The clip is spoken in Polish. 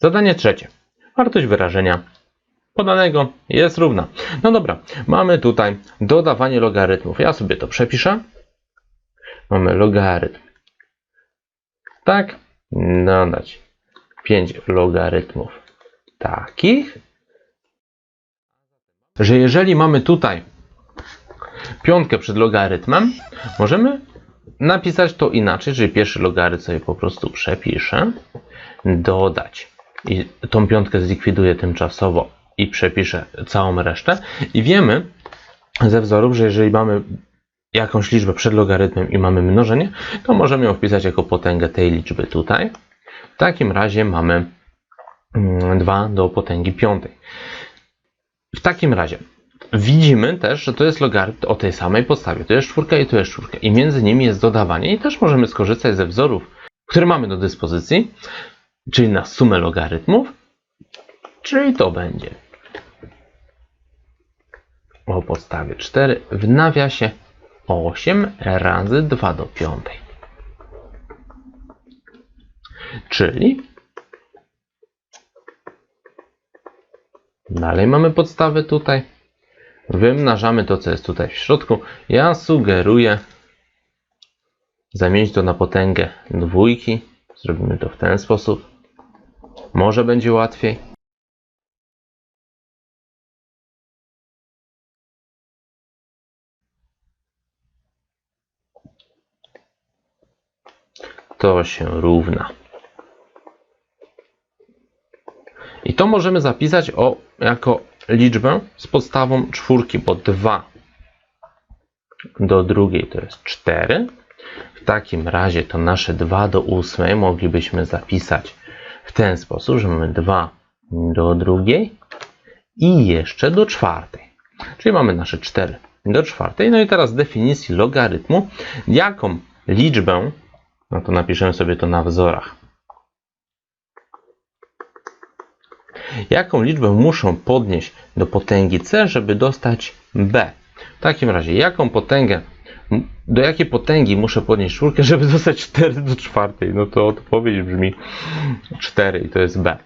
Zadanie trzecie. Wartość wyrażenia podanego jest równa. No dobra, mamy tutaj dodawanie logarytmów. Ja sobie to przepiszę. Mamy logarytm. Tak, dodać 5 logarytmów takich, że jeżeli mamy tutaj piątkę przed logarytmem, możemy napisać to inaczej, czyli pierwszy logarytm sobie po prostu przepiszę, dodać i tą piątkę zlikwiduję tymczasowo i przepiszę całą resztę i wiemy ze wzorów, że jeżeli mamy jakąś liczbę przed logarytmem i mamy mnożenie, to możemy ją wpisać jako potęgę tej liczby tutaj. W takim razie mamy 2 do potęgi piątej. W takim razie widzimy też, że to jest logarytm o tej samej podstawie. To jest czwórka i to jest czwórka. I między nimi jest dodawanie. I też możemy skorzystać ze wzorów, które mamy do dyspozycji, czyli na sumę logarytmów, czyli to będzie o podstawie 4 w nawiasie 8 razy 2 do piątej. Czyli dalej mamy podstawę tutaj. Wymnażamy to, co jest tutaj w środku. Ja sugeruję zamienić to na potęgę dwójki. Zrobimy to w ten sposób. Może będzie łatwiej. To się równa. I to możemy zapisać o, jako liczbę z podstawą czwórki, bo 2 do drugiej to jest 4. W takim razie to nasze 2 do ósmej moglibyśmy zapisać w ten sposób, że mamy 2 do drugiej i jeszcze do czwartej. Czyli mamy nasze 4 do czwartej. No i teraz z definicji logarytmu, jaką liczbę, no to napiszemy sobie to na wzorach. Jaką liczbę muszę podnieść do potęgi c, żeby dostać b? W takim razie, jaką potęgę, do jakiej potęgi muszę podnieść czwórkę, żeby dostać 4 do czwartej? No to odpowiedź brzmi 4 i to jest b.